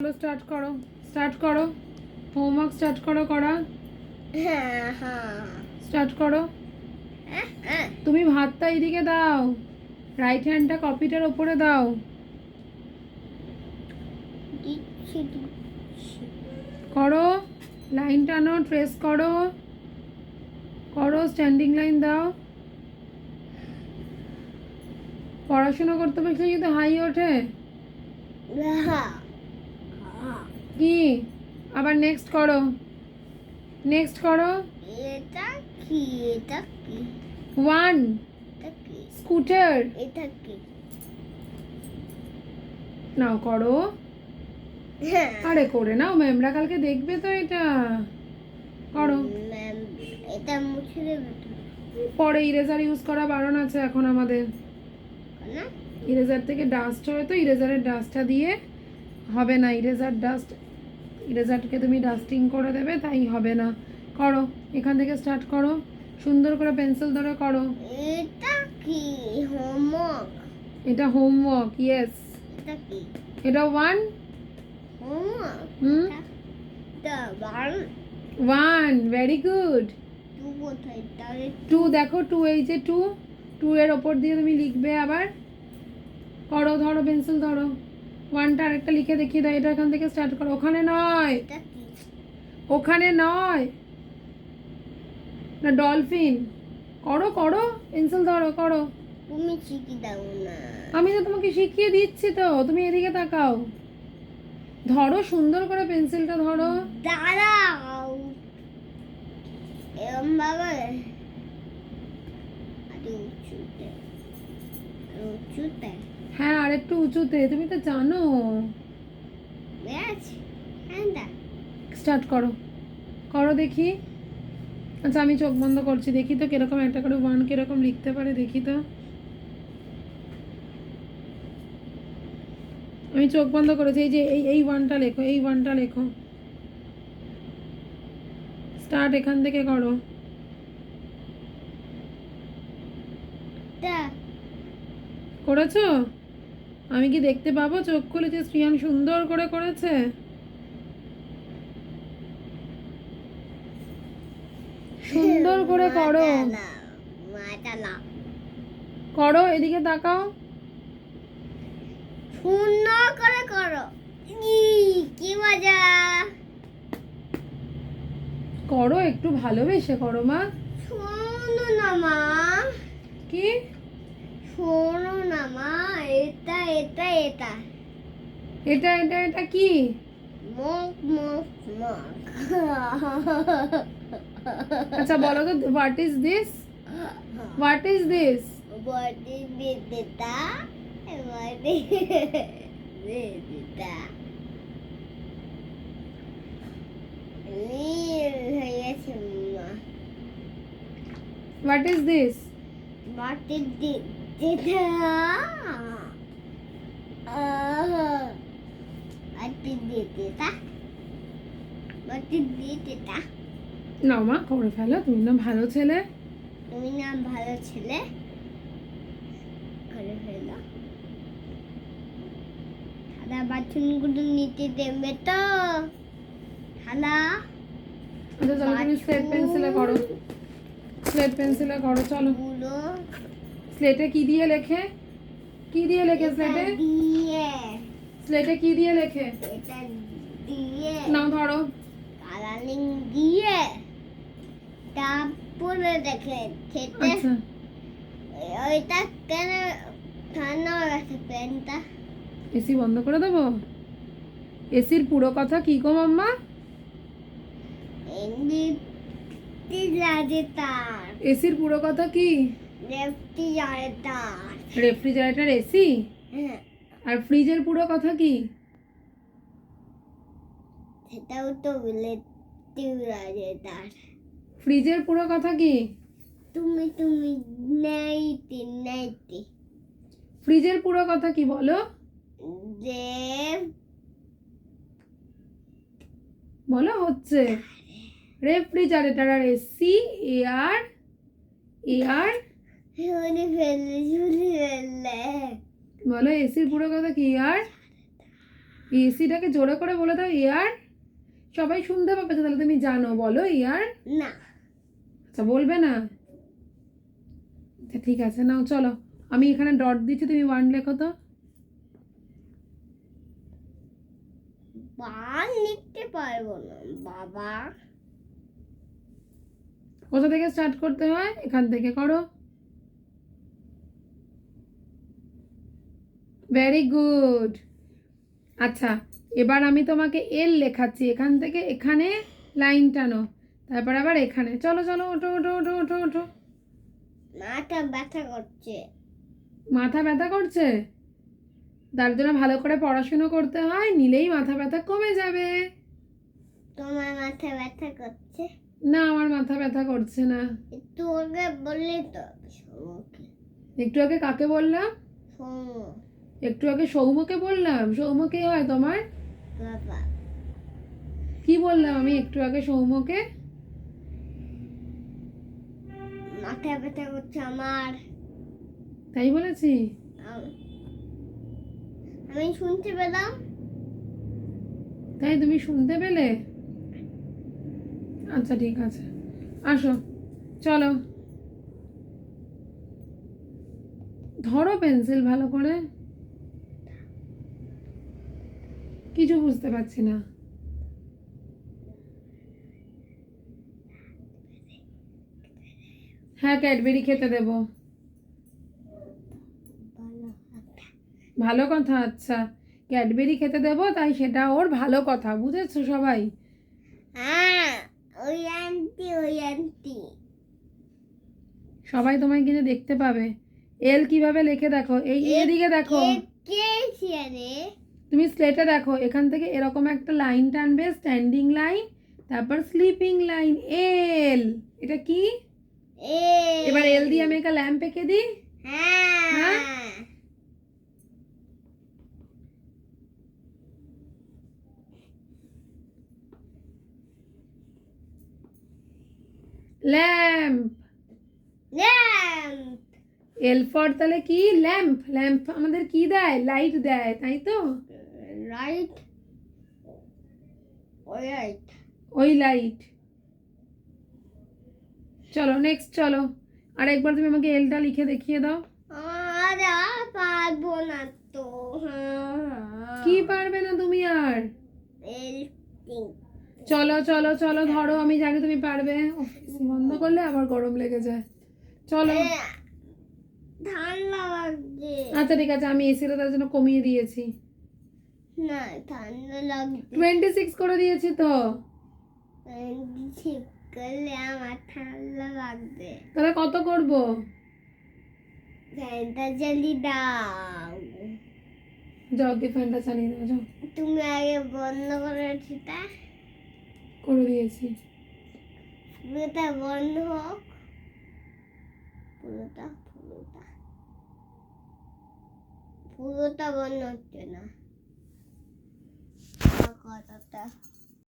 চলো স্টার্ট করো স্টার্ট করো হোমওয়ার্ক স্টার্ট করো করা। হ্যাঁ হ্যাঁ। স্টার্ট করো। হ্যাঁ তুমি ভাতটা এইদিকে দাও রাইট হ্যান্ডটা কপিটার ওপরে দাও। করো লাইন টানো ট্রেস করো। করো স্ট্যান্ডিং লাইন দাও। পড়াশোনা করতে বসলে যদি হাই ওঠে। হ্যাঁ কি? আবার নেক্সট করো। নেক্সট করো। এটা কি? এটা কি? ওয়ান এটা কি? স্কুটার এটা কি? নাও করো। হ্যাঁ। আরে করে নাও ম্যামরা কালকে দেখবে তো এটা। করো। এটা মুছে দেবে পরে ইরেজার ইউজ করা বারণ আছে এখন আমাদের। ইরেজার থেকে ডাস্ট হয় তো ইরেজারের ডাস্টটা দিয়ে হবে না ইরেজার ডাস্ট ইরেজারকে তুমি ডাস্টিং করে দেবে তাই হবে না। করো এখান থেকে স্টার্ট করো। সুন্দর করে পেন্সিল ধরে করো। এটা কি? হোমওয়ার্ক এটা হোমওয়ার্ক ইয়েস এটা কি? এটা one homework hmm? One one very good two কোথায়? টু দেখো টু এই যে টু টু এর ওপর দিয়ে তুমি লিখবে আবার। করো ধরো পেন্সিল ধরো। ওয়ানটা আরেকটা লিখে দেখিয়ে দাও এটা এখান থেকে স্টার্ট করো। ওখানে নয়। ওখানে নয়। না ডলফিন করো করো। পেন্সিল ধরো করো। তুমি শিখি দাও না। আমি তো তোমাকে শিখিয়ে দিচ্ছি তো তুমি এদিকে তাকাও। ধরো সুন্দর করে পেন্সিলটা ধরো। দাঁড়াও। এরম ভাবে। উঁচুতে উঁচুতে। আর একটু উঁচুতে তুমি তো জানো। বেশ হ্যাঁ স্টার্ট করো। করো দেখি। আচ্ছা আমি চোখ বন্ধ করছি দেখি তো কীরকম একটা করে ওয়ান কীরকম লিখতে পারে দেখি তো। আমি চোখ বন্ধ করেছি এই যে এই এই ওয়ানটা লেখো এই ওয়ানটা লেখো। স্টার্ট এখান থেকে করো। করেছ? আমি কি দেখতে পাবো? চোখ খুলে যে শ্রিয়ান সুন্দর করে করেছে। সুন্দর করে করো। করো এদিকে তাকাও। সুন্দর করে করো। কি মজা। করো একটু ভালোবেসে করো মা। শোনো না মা। কি? শোনো না মা। এটা এটা এটা এটা এটা এটা কি মুখ মুখ মুখ আচ্ছা বলো তো what is this what is this body বেদেটা body বেদেটা নীল হয়ে গেছে মা what is this body বেদেটা body বেদেটা body বেদেটা না মা করে ফেলো তুমি না ভালো ছেলে তুমি না ভালো ছেলে করে ফেলো সাদা বাথরুমগুলো নিতে দেবে তো সাদা চলো তুমি স্লেট পেন্সিলে করো স্লেট পেন্সিলে করো চলো স্লেটে কি দিয়ে লেখে কি দিয়ে লেখে স্লেটে দিয়ে স্লেটে কি দিয়ে লেখে? এটা দিয়ে নাও ধরো। কালারিং দিয়ে তারপরে দেখে খেতে। আচ্ছা। ওইটা কেন ঠান্ডা হয়ে গেছে পেনটা? এসি বন্ধ করে দেবো? এসির পুরো কথা কি গো মাম্মা? এসির পুরো কথা কি? তার রেফ্রিজারেটর এসি? হ্যাঁ। আর ফ্রিজের পুরো কথা কি? সেটাও তো লাগে তার। ফ্রিজের পুরো কথা কি? তুমি তুমি নাইটি নাইটি। ফ্রিজের পুরো কথা কি বলো? যে বলো হচ্ছে। রেফ্রিজারেটর আর এসি এয়ার এয়ার ঝুলি ফেললে। বলো এসির পুরো কথা কি আর? এসিটাকে জোরে করে বলে দাও এয়ার সবাই শুনতে পাবে তাহলে তুমি জানো। বলো এয়ার না। আচ্ছা বলবে না? আচ্ছা ঠিক আছে নাও চলো। আমি এখানে ডট দিচ্ছি তুমি ওয়ান লেখো তো। বান লিখতে পারব না বাবা। কোথা থেকে স্টার্ট করতে হয়? এখান থেকে করো। ভেরি গুড আচ্ছা এবার আমি তোমাকে এল লেখাচ্ছি। এখান থেকে এখানে লাইন টানো তারপর আবার এখানে। চলো চলো ওঠো ওঠো ওঠো ওঠো ওঠো। মাথা ব্যথা করছে। মাথা ব্যথা করছে? তার জন্য ভালো করে পড়াশুনো করতে হয় নিলেই মাথা ব্যথা কমে যাবে। তোমার মাথা ব্যথা করছে? না আমার মাথা ব্যথা করছে না। একটু আগে বললে তো একটু আগে কাকে বললাম? একটু আগে সৌমকে বললাম সৌম কে হয় তোমার? কি বললাম আমি একটু আগে সৌমকে মাথা ব্যথা করছে আমার। তাই বলেছি? আমি শুনতে পেলাম। তাই তুমি শুনতে পেলে? আচ্ছা ঠিক আছে। আসো চলো। ধরো পেন্সিল ভালো করে। কিছু বুঝতে পারছি না হ্যাঁ ক্যাডবেরি খেতে দেবো ভালো কথা আচ্ছা ক্যাডবেরি খেতে দেবো তাই সেটা ওর ভালো কথা বুঝেছ সবাই হ্যাঁ ওই আন্টি ওই আন্টি সবাই তোমায় কিন্তু দেখতে পাবে এল কীভাবে লিখে দেখো এই এদিকে দেখো কে তুমি স্লেটে দেখো এখান থেকে এরকম একটা লাইন টানবে স্ট্যান্ডিং লাইন তারপর স্লিপিং লাইন এল এটা কি? এবার এল দিয়ে আমি একটা ল্যাম্প এঁকে দিই। হ্যাঁ। হ্যাঁ? ল্যাম্প ল্যাম্প এল ফর তাহলে কি? ল্যাম্প ল্যাম্প আমাদের কি দেয়? লাইট দেয় তাই তো? রাইট ওই রাইট ওই লাইট চলো নেক্সট চলো। আর একবার তুমি আমাকে এলটা লিখে দেখিয়ে দাও। আর পারব না তো। হ্যাঁ। কি পারবে না তুমি আর? চলো চলো চলো ধরো আমি জানি তুমি পারবে। বন্ধ করলে আবার গরম লেগে যায়। চলো। ঠান্ডা আচ্ছা ঠিক আছে আমি এসিটা তার জন্য কমিয়ে দিয়েছি। না ঠান্ডা লাগছে। টোয়েন্টি সিক্স করে দিয়েছি তো। ঠিক করলে আমার ঠান্ডা লাগবে। তাহলে কত করব? ফ্যানটা জ্বালি দাও। যাও দিয়ে ফ্যানটা চালিয়ে দাও যাও। তুমি আগে বন্ধ করে সেটা। করে দিয়েছি। পুরোটা বন্ধ হোক। পুরোটা পুরোটা। পুরোটা বন্ধ হচ্ছে না। I love there.